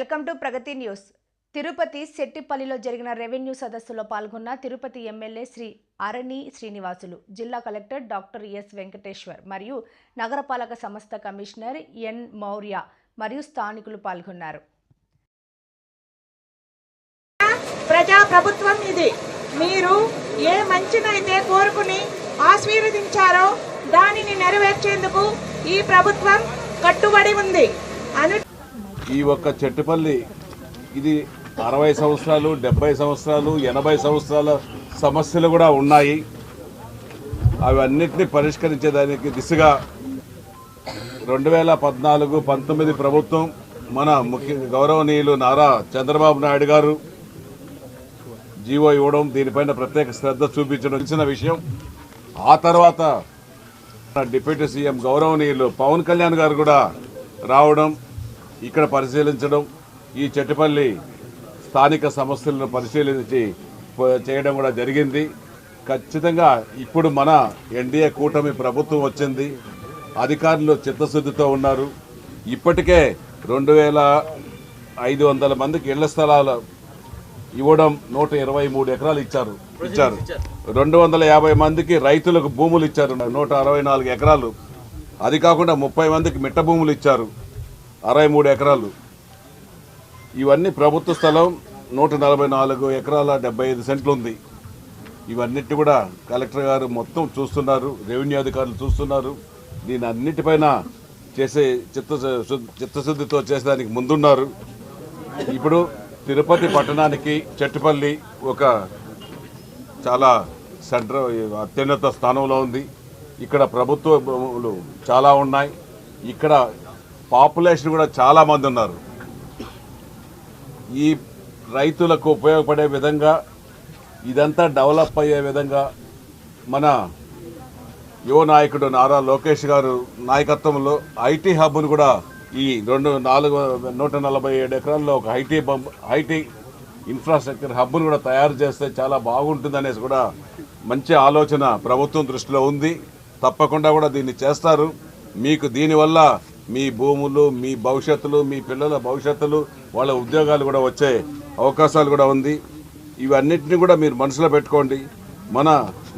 Welcome to Pragathi news. Tirupati శెట్టిపల్లిలో జరిగిన revenue సదస్సులో పాల్గొన్న తిరుపతి ఎమ్మెల్యే శ్రీ అరణి శ్రీనివాసులు జిల్లా కలెక్టర్ డాక్టర్ ఎస్ వెంకటేశ్వర్ మరియు నగరపాలక సంస్థ కమిషనర్ ఎన్ మౌర్య మరియు స్థానికులు పాల్గొన్నారు. ప్రజా ప్రభుత్వం ఇది. మీరు ఏ మంచినైతే కోరుకుని ఆశీర్వదించారో దానిని నెరవేర్చేందుకు ఈ ప్రభుత్వం కట్టుబడి ఉంది. అను ఈ ఒక్క చెట్టుపల్లి ఇది అరవై సంవత్సరాలు డెబ్బై సంవత్సరాలు ఎనభై సంవత్సరాల సమస్యలు కూడా ఉన్నాయి. అవన్నిటిని పరిష్కరించేదానికి దిశగా రెండు వేల పద్నాలుగు పంతొమ్మిది ప్రభుత్వం మన ముఖ్య గౌరవనీయులు నారా చంద్రబాబు నాయుడు గారు జీవో ఇవ్వడం దీనిపైన ప్రత్యేక శ్రద్ధ చూపించడం తెలిసిన విషయం. ఆ తర్వాత డిప్యూటీ సీఎం గౌరవనీయులు పవన్ కళ్యాణ్ గారు కూడా రావడం ఇక్కడ పరిశీలించడం ఈ చెట్టుపల్లి స్థానిక సమస్యలను పరిశీలించి చేయడం కూడా జరిగింది. ఖచ్చితంగా ఇప్పుడు మన ఎన్డీఏ కూటమి ప్రభుత్వం వచ్చింది. అధికారులు చిత్తశుద్ధితో ఉన్నారు. ఇప్పటికే రెండు వేల ఐదు వందల మందికి ఇళ్ళ స్థలాలు ఇవ్వడం నూట ఇరవై మూడు ఎకరాలు ఇచ్చారు ఇచ్చారు. రెండు వందల యాభై మందికి రైతులకు భూములు ఇచ్చారు నూట అరవై నాలుగు ఎకరాలు. అది కాకుండా ముప్పై మందికి మిట్ట భూములు ఇచ్చారు. అరవై మూడు ఎకరాలు. ఇవన్నీ ప్రభుత్వ స్థలం నూట నలభై నాలుగు ఎకరాల డెబ్బై ఐదు సెంట్లు ఉంది. ఇవన్నిటి కూడా కలెక్టర్ గారు మొత్తం చూస్తున్నారు రెవెన్యూ అధికారులు చూస్తున్నారు. దీని అన్నిటిపైన చేసే చిత్త చిత్తశుద్ధితో చేసేదానికి ముందున్నారు. ఇప్పుడు తిరుపతి పట్టణానికి చెట్టుపల్లి ఒక చాలా సెంటర్ అత్యున్నత స్థానంలో ఉంది. ఇక్కడ ప్రభుత్వ భూములు చాలా ఉన్నాయి. ఇక్కడ పాపులేషన్ కూడా చాలామంది ఉన్నారు. ఈ రైతులకు ఉపయోగపడే విధంగా ఇదంతా డెవలప్ అయ్యే విధంగా మన యువ నాయకుడు నారా లోకేష్ గారు నాయకత్వంలో ఐటీ హబ్ను కూడా ఈ రెండు నాలుగు నూట నలభై ఏడు ఎకరాల్లో ఒక ఐటీ బంబ్ ఐటీ ఇన్ఫ్రాస్ట్రక్చర్ హబ్ను కూడా తయారు చేస్తే చాలా బాగుంటుందనేసి కూడా మంచి ఆలోచన ప్రభుత్వం దృష్టిలో ఉంది. తప్పకుండా కూడా దీన్ని చేస్తారు. మీకు దీనివల్ల మీ భూములు మీ భవిష్యత్తులు మీ పిల్లల భవిష్యత్తులు వాళ్ళ ఉద్యోగాలు కూడా వచ్చే అవకాశాలు కూడా ఉంది. ఇవన్నిటిని కూడా మీరు మనసులో పెట్టుకోండి. మన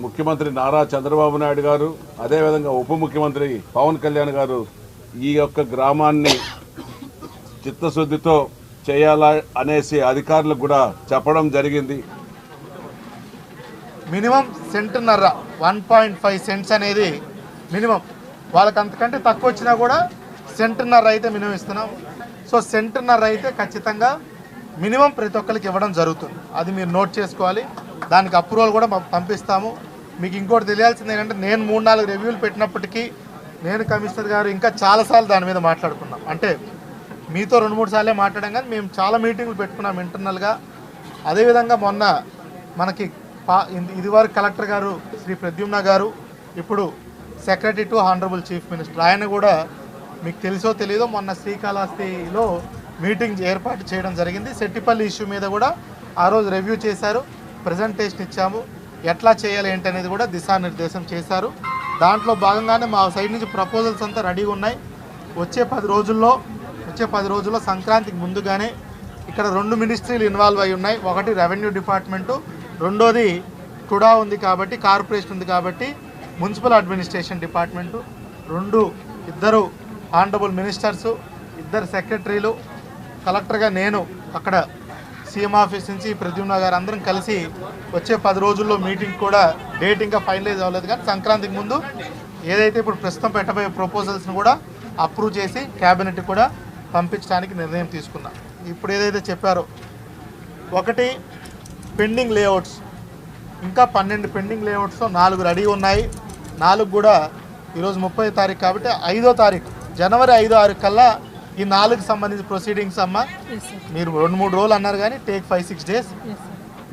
ముఖ్యమంత్రి నారా చంద్రబాబు నాయుడు గారు అదేవిధంగా ఉప ముఖ్యమంత్రి పవన్ కళ్యాణ్ గారు ఈ యొక్క గ్రామాన్ని చిత్తశుద్ధితో చేయాలా అనేసి అధికారులకు కూడా చెప్పడం జరిగింది. మినిమం సెంటున్నర వన్ పాయింట్ ఫైవ్ సెంట్స్ అనేది మినిమం. వాళ్ళకి అంతకంటే తక్కువ వచ్చినా కూడా సెంటున్నర అయితే మినిమం ఇస్తున్నాం. సో సెంటున్నర అయితే ఖచ్చితంగా మినిమం ప్రతి ఒక్కరికి ఇవ్వడం జరుగుతుంది. అది మీరు నోట్ చేసుకోవాలి. దానికి అప్రూవల్ కూడా మాకు పంపిస్తాము. మీకు ఇంకోటి తెలియాల్సింది ఏంటంటే నేను మూడు నాలుగు రివ్యూలు పెట్టినప్పటికీ నేను కమిషనర్ గారు ఇంకా చాలాసార్లు దాని మీద మాట్లాడుకున్నాం. అంటే మీతో రెండు మూడు సార్లే మాట్లాడాం కానీ మేము చాలా మీటింగ్లు పెట్టుకున్నాం ఇంటర్నల్గా. అదేవిధంగా మొన్న మనకి పా ఇది- ఇదివరకు కలెక్టర్ గారు శ్రీ ప్రద్యుమ్న గారు ఇప్పుడు secretary to honourable chief minister. ఆయన కూడా మీకు తెలుసో తెలియదో మొన్న శ్రీకాళహస్తిలో మీటింగ్ ఏర్పాటు చేయడం జరిగింది. సెట్టిపల్లి ఇష్యూ మీద కూడా ఆ రోజు రివ్యూ చేశారు. ప్రజెంటేషన్ ఇచ్చాము. ఎట్లా చేయాలి ఏంటి అనేది కూడా దిశానిర్దేశం చేశారు. దాంట్లో భాగంగానే మా సైడ్ నుంచి ప్రపోజల్స్ అంతా రెడీగా ఉన్నాయి. వచ్చే పది రోజుల్లో వచ్చే పది రోజుల్లో సంక్రాంతికి ముందుగానే ఇక్కడ రెండు మినిస్ట్రీలు ఇన్వాల్వ్ అయి ఉన్నాయి. ఒకటి రెవెన్యూ డిపార్ట్మెంటు రెండోది టుడా ఉంది కాబట్టి కార్పొరేషన్ ఉంది కాబట్టి మున్సిపల్ అడ్మినిస్ట్రేషన్ డిపార్ట్మెంటు రెండు ఇద్దరు ఆనరబుల్ మినిస్టర్సు ఇద్దరు సెక్రటరీలు కలెక్టర్గా నేను అక్కడ సీఎం ఆఫీస్ నుంచి ప్రద్యుమ్న గారు అందరం కలిసి వచ్చే పది రోజుల్లో మీటింగ్ కూడా డేట్ ఇంకా ఫైనలైజ్ అవ్వలేదు. కానీ సంక్రాంతికి ముందు ఏదైతే ఇప్పుడు ప్రస్తుతం పెట్టబోయే ప్రపోజల్స్ని కూడా అప్రూవ్ చేసి క్యాబినెట్ కూడా పంపించడానికి నిర్ణయం తీసుకున్నాం. ఇప్పుడు ఏదైతే చెప్పారో ఒకటి పెండింగ్ లేఅవుట్స్ ఇంకా పన్నెండు పెండింగ్ లేఅవుట్స్తో నాలుగు రెడీ ఉన్నాయి. నాలుగు కూడా ఈరోజు ముప్పై తారీఖు కాబట్టి ఐదో తారీఖు. జనవరి ఐదో తారీఖు కల్లా ఈ నాలుగు సంబంధించి ప్రొసీడింగ్స్ అమ్మ. మీరు రెండు మూడు రోజులు అన్నారు కానీ టేక్ ఫైవ్ సిక్స్ డేస్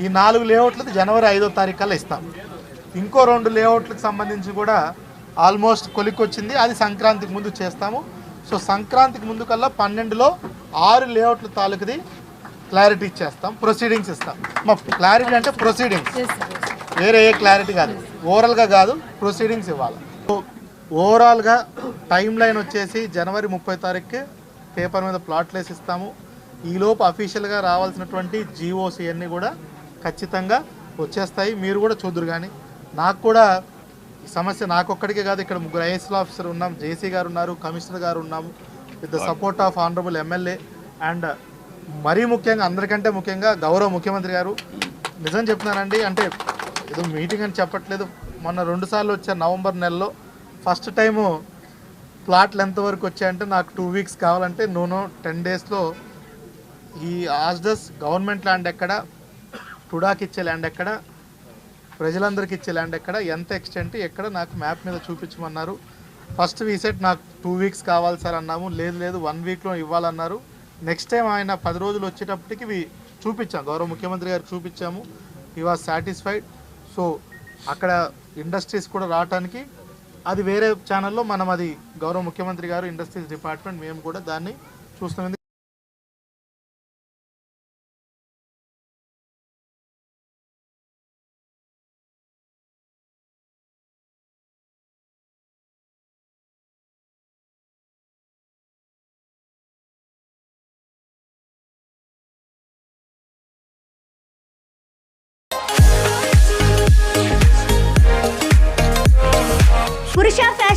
ఈ నాలుగు లేఅవుట్లకి జనవరి ఐదో తారీఖు కల్లా ఇస్తాం. ఇంకో రెండు లేఅవుట్లకు సంబంధించి కూడా ఆల్మోస్ట్ కొలిక్కి వచ్చింది అది సంక్రాంతికి ముందు చేస్తాము. సో సంక్రాంతికి ముందు కల్లా పన్నెండులో ఆరు లేఅవుట్ల తాలూకుది క్లారిటీ ఇచ్చేస్తాం. ప్రొసీడింగ్స్ ఇస్తాం. మా క్లారిటీ అంటే ప్రొసీడింగ్స్ వేరే ఏ క్లారిటీ కాదు. ఓవరాల్గా కాదు ప్రొసీడింగ్స్ ఇవ్వాలి. సో ఓవరాల్గా టైం లైన్ వచ్చేసి జనవరి ముప్పై తారీఖుకి పేపర్ మీద ప్లాట్లేసి ఇస్తాము. ఈలోపు అఫీషియల్గా రావాల్సినటువంటి జీఓస్ ఇవన్నీ కూడా ఖచ్చితంగా వచ్చేస్తాయి. మీరు కూడా చూద్దరు కానీ నాకు కూడా సమస్య నాకొక్కడికే కాదు. ఇక్కడ ముగ్గురు ఐఎస్ఎల్ ఆఫీసర్ ఉన్నాం. జేసీ గారు ఉన్నారు. కమిషనర్ గారు ఉన్నాము. With the support of honourable MLA and మరీ ముఖ్యంగా అందరికంటే ముఖ్యంగా గౌరవ ముఖ్యమంత్రి గారు. నిజం చెప్తున్నానండి అంటే ఏదో మీటింగ్ అని చెప్పట్లేదు. మొన్న రెండుసార్లు వచ్చే వచ్చారు నవంబర్ నెలలో. ఫస్ట్ టైము ప్లాట్లు ఎంతవరకు వచ్చాయంటే నాకు టూ వీక్స్ కావాలంటే నూనె టెన్ డేస్లో ఈ ఆస్డస్ గవర్నమెంట్ ల్యాండ్ ఎక్కడ టుడాకి ఇచ్చే ల్యాండ్ ఎక్కడ ప్రజలందరికీ ఇచ్చే ల్యాండ్ ఎక్కడ ఎంత ఎక్స్టెంట్ ఎక్కడ నాకు మ్యాప్ మీద చూపించమన్నారు. ఫస్ట్ వీసెట్ నాకు టూ వీక్స్ కావాలి సార్ అన్నాము. లేదు లేదు వన్ వీక్లో ఇవ్వాలన్నారు. నెక్స్ట్ టైం ఆయన పది రోజులు వచ్చేటప్పటికి ఇవి చూపించాం. గౌరవ ముఖ్యమంత్రి గారికి చూపించాము. ఈ వాజ్ సాటిస్ఫైడ్. సో అక్కడ ఇండస్ట్రీస్ కూడా రావడానికి అది వేరే ఛానల్లో మనం అది గౌరవ ముఖ్యమంత్రి గారు ఇండస్ట్రీస్ డిపార్ట్మెంట్ మేము కూడా దాన్ని చూస్తున్నాం.